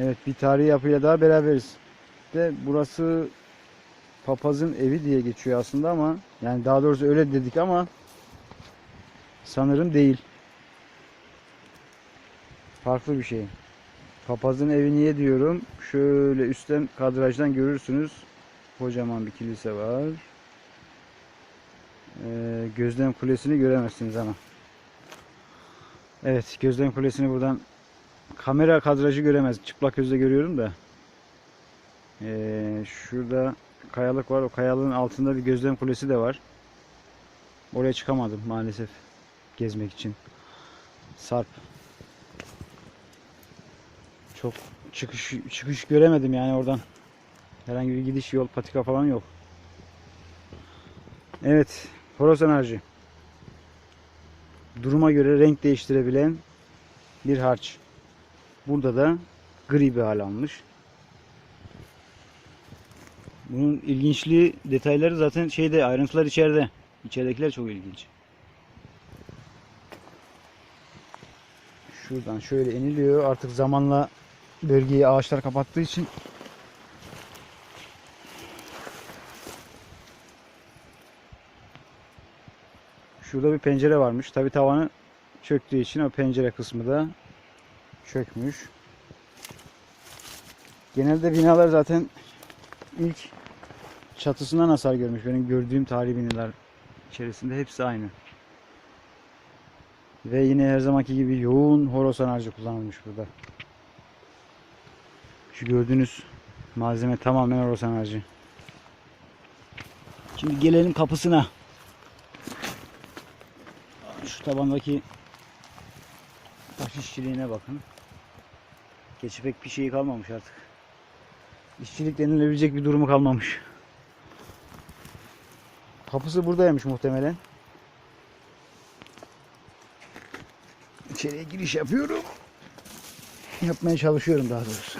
Evet bir tarihi yapıyla daha beraberiz. De burası papazın evi diye geçiyor aslında ama yani daha doğrusu öyle dedik ama sanırım değil. Farklı bir şey. Papazın evi niye diyorum? Şöyle üstten kadrajdan görürsünüz. Kocaman bir kilise var. Ee, gözlem kulesini göremezsiniz ama. Evet, gözlem kulesini buradan kamera kadrajı göremez. Çıplak gözle görüyorum da. Ee, şurada kayalık var. O kayalığın altında bir gözlem kulesi de var. Oraya çıkamadım maalesef gezmek için. Sarp. Çok çıkış çıkış göremedim yani oradan. Herhangi bir gidiş yol patika falan yok. Evet, horoz harcı. Duruma göre renk değiştirebilen bir harç. Burada da gri bir hal almış. Bunun ilginçliği detayları zaten şeyde ayrıntılar içeride. İçeridekiler çok ilginç. Şuradan şöyle iniliyor. Artık zamanla bölgeyi ağaçlar kapattığı için Şurada bir pencere varmış. Tabi tavanı çöktüğü için o pencere kısmı da çökmüş. Genelde binalar zaten ilk çatısından hasar görmüş. Benim gördüğüm tarihi binalar içerisinde hepsi aynı. Ve yine her zamanki gibi yoğun horosan harcı kullanılmış burada. Şu gördüğünüz malzeme tamamen horosan harcı. Şimdi gelelim kapısına. Şu tabandaki işçiliğine bakın. Geçi pek bir şey kalmamış artık. İşçilik denilebilecek bir durumu kalmamış. Kapısı buradaymış muhtemelen. İçeriye giriş yapıyorum. Yapmaya çalışıyorum daha doğrusu.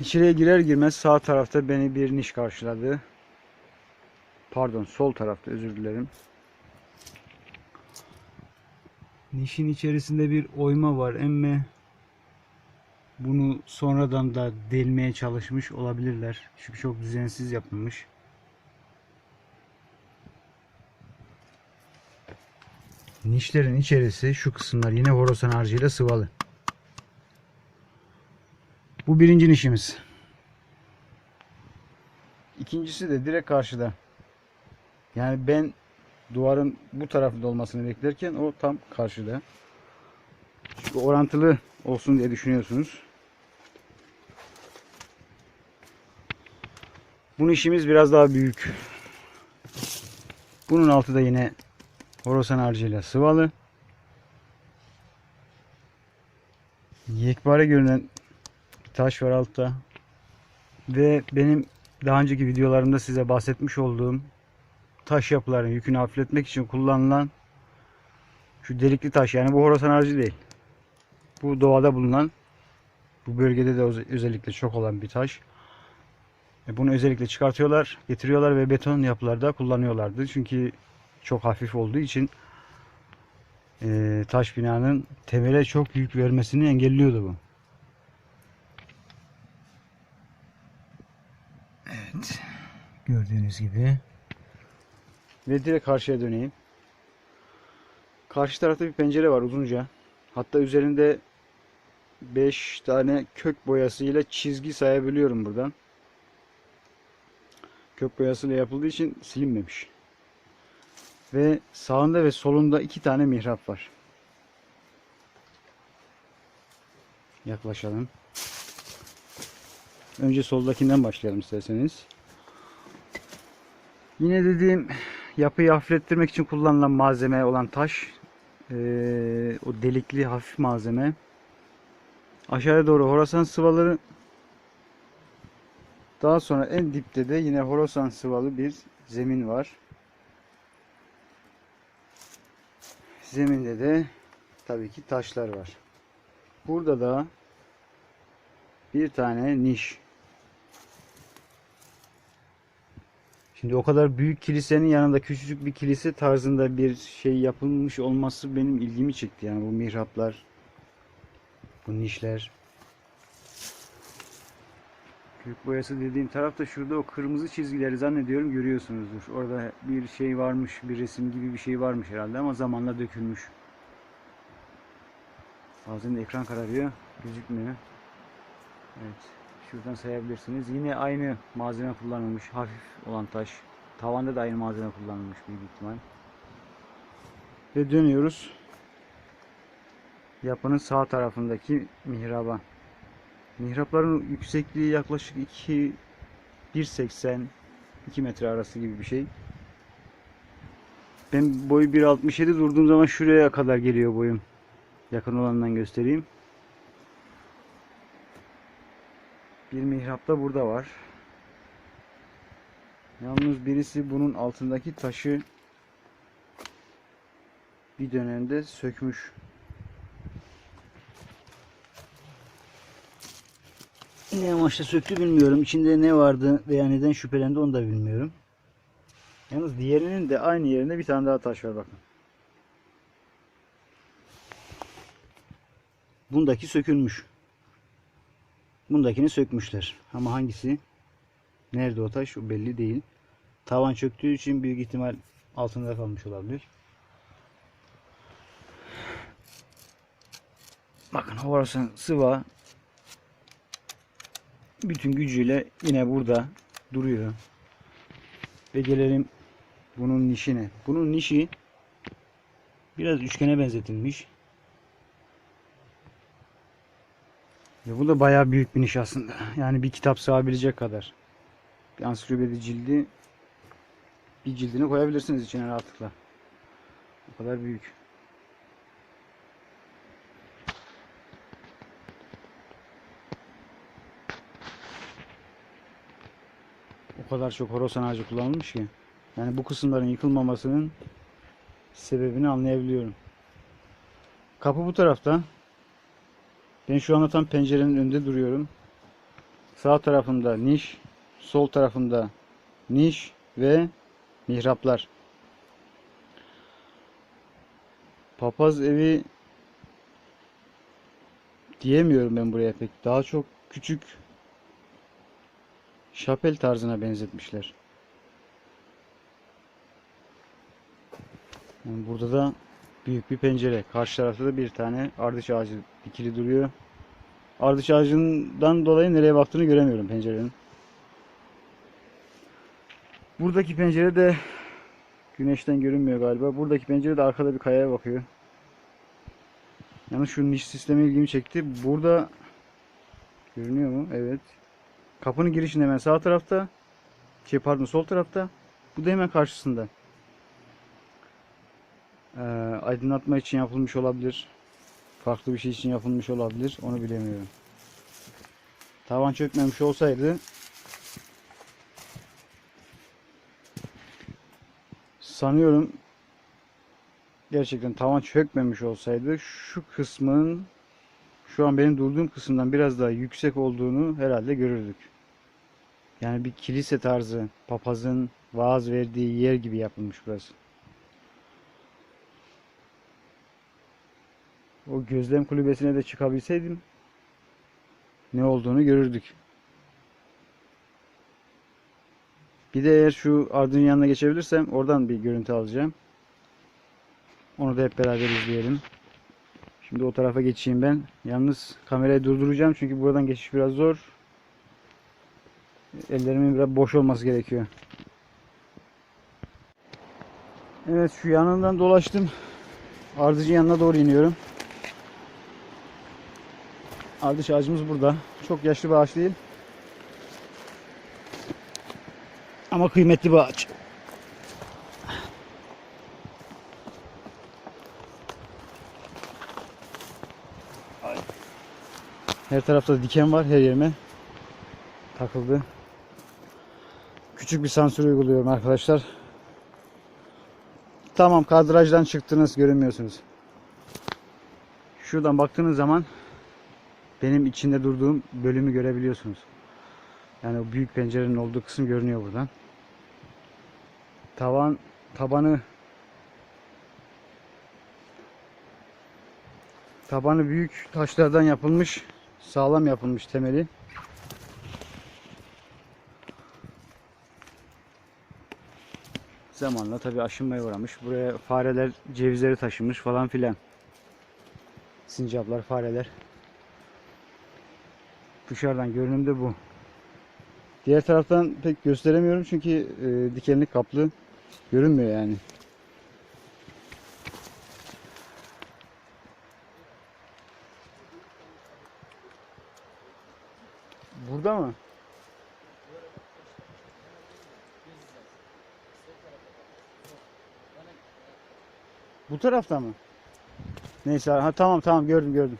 İçeriye girer girmez sağ tarafta beni bir niş karşıladı. Pardon sol tarafta özür dilerim. Nişin içerisinde bir oyma var emme bunu sonradan da delmeye çalışmış olabilirler. Çünkü çok düzensiz yapılmış. Nişlerin içerisi şu kısımlar yine horosan harcıyla sıvalı. Bu birinci nişimiz. İkincisi de direkt karşıda. Yani ben duvarın bu tarafında olmasını beklerken o tam karşıda. Çünkü orantılı olsun diye düşünüyorsunuz. Bunun işimiz biraz daha büyük. Bunun altı da yine horosan harcıyla sıvalı. Yekpare görünen taş var altta. Ve benim daha önceki videolarımda size bahsetmiş olduğum taş yapıların yükünü hafifletmek için kullanılan şu delikli taş yani bu horasan harcı değil. Bu doğada bulunan bu bölgede de öze- özellikle çok olan bir taş. E Bunu özellikle çıkartıyorlar, getiriyorlar ve beton yapılarda kullanıyorlardı. Çünkü çok hafif olduğu için e, taş binanın temele çok yük vermesini engelliyordu bu. Evet. Gördüğünüz gibi. Ve direkt karşıya döneyim. Karşı tarafta bir pencere var uzunca. Hatta üzerinde 5 tane kök boyasıyla çizgi sayabiliyorum buradan. Kök boyasıyla yapıldığı için silinmemiş. Ve sağında ve solunda iki tane mihrap var. Yaklaşalım. Önce soldakinden başlayalım isterseniz. Yine dediğim yapıyı hafiflettirmek için kullanılan malzeme olan taş. Ee, o delikli hafif malzeme. Aşağıya doğru horasan sıvaları. Daha sonra en dipte de yine horasan sıvalı bir zemin var. Zeminde de tabii ki taşlar var. Burada da bir tane niş. Şimdi o kadar büyük kilisenin yanında küçücük bir kilise tarzında bir şey yapılmış olması benim ilgimi çekti. Yani bu mihraplar, bu nişler. Kürk boyası dediğim taraf da şurada o kırmızı çizgileri zannediyorum görüyorsunuzdur. Orada bir şey varmış, bir resim gibi bir şey varmış herhalde ama zamanla dökülmüş. Bazen ekran kararıyor, gözükmüyor. Evet şuradan sayabilirsiniz. Yine aynı malzeme kullanılmış, hafif olan taş. Tavanda da aynı malzeme kullanılmış büyük ihtimal. Ve dönüyoruz. Yapının sağ tarafındaki mihraba. Mihrapların yüksekliği yaklaşık 2 1.80 2 metre arası gibi bir şey. Ben boyu 1.67 durduğum zaman şuraya kadar geliyor boyum. Yakın olandan göstereyim. Bir mihrap da burada var. Yalnız birisi bunun altındaki taşı bir dönemde sökmüş. Ne amaçla söktü bilmiyorum. İçinde ne vardı veya neden şüphelendi onu da bilmiyorum. Yalnız diğerinin de aynı yerinde bir tane daha taş var bakın. Bundaki sökülmüş. Bundakini sökmüşler. Ama hangisi? Nerede o taş? O belli değil. Tavan çöktüğü için büyük ihtimal altında kalmış olabilir. Bakın orası sıva bütün gücüyle yine burada duruyor. Ve gelelim bunun nişine. Bunun nişi biraz üçgene benzetilmiş. Ve bu da bayağı büyük bir niş aslında. Yani bir kitap sığabilecek kadar. Bir ansiklopedi cildi bir cildini koyabilirsiniz içine rahatlıkla. O kadar büyük. O kadar çok horosan ağacı kullanılmış ki. Yani bu kısımların yıkılmamasının sebebini anlayabiliyorum. Kapı bu tarafta. Ben şu anda tam pencerenin önünde duruyorum. Sağ tarafında niş, sol tarafında niş ve mihraplar. Papaz evi diyemiyorum ben buraya pek. Daha çok küçük şapel tarzına benzetmişler. Yani burada da büyük bir pencere. Karşı tarafta da bir tane ardıç ağacı dikili duruyor. Ardıç ağacından dolayı nereye baktığını göremiyorum pencerenin. Buradaki pencere de güneşten görünmüyor galiba. Buradaki pencere de arkada bir kayaya bakıyor. Yalnız şu niş sistemi ilgimi çekti. Burada görünüyor mu? Evet. Kapının girişinde hemen sağ tarafta. Şey pardon sol tarafta. Bu da hemen karşısında. Ee, aydınlatma için yapılmış olabilir. Farklı bir şey için yapılmış olabilir. Onu bilemiyorum. Tavan çökmemiş olsaydı sanıyorum gerçekten tavan çökmemiş olsaydı şu kısmın şu an benim durduğum kısımdan biraz daha yüksek olduğunu herhalde görürdük. Yani bir kilise tarzı papazın vaaz verdiği yer gibi yapılmış burası. O gözlem kulübesine de çıkabilseydim ne olduğunu görürdük. Bir de eğer şu ardının yanına geçebilirsem oradan bir görüntü alacağım. Onu da hep beraber izleyelim. Şimdi o tarafa geçeyim ben. Yalnız kamerayı durduracağım çünkü buradan geçiş biraz zor. Ellerimin biraz boş olması gerekiyor. Evet şu yanından dolaştım. Ardıcın yanına doğru iniyorum. Ardıç ağacımız burada. Çok yaşlı bir ağaç değil. Ama kıymetli bir ağaç. Her tarafta diken var her yerime. Takıldı. Küçük bir sansür uyguluyorum arkadaşlar. Tamam kadrajdan çıktınız görünmüyorsunuz. Şuradan baktığınız zaman benim içinde durduğum bölümü görebiliyorsunuz. Yani o büyük pencerenin olduğu kısım görünüyor buradan. Tavan tabanı tabanı büyük taşlardan yapılmış, sağlam yapılmış temeli. Zamanla tabi aşınmaya uğramış. Buraya fareler cevizleri taşımış falan filan. Sincaplar, fareler. Dışarıdan görünümde bu. Diğer taraftan pek gösteremiyorum çünkü e, dikenli kaplı görünmüyor yani. Burada mı? Bu tarafta mı? Neyse ha, tamam tamam gördüm gördüm.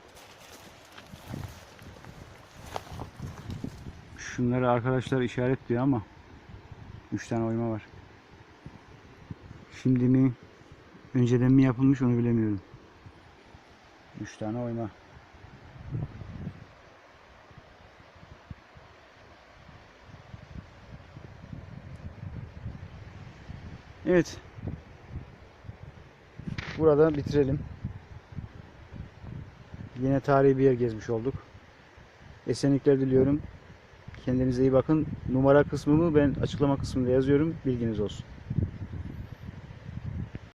Şunları arkadaşlar işaretliyor ama 3 tane oyma var. Şimdi mi önceden mi yapılmış onu bilemiyorum. 3 tane oyma. Evet. Burada bitirelim. Yine tarihi bir yer gezmiş olduk. Esenlikler diliyorum. Kendinize iyi bakın. Numara kısmımı ben açıklama kısmında yazıyorum. Bilginiz olsun.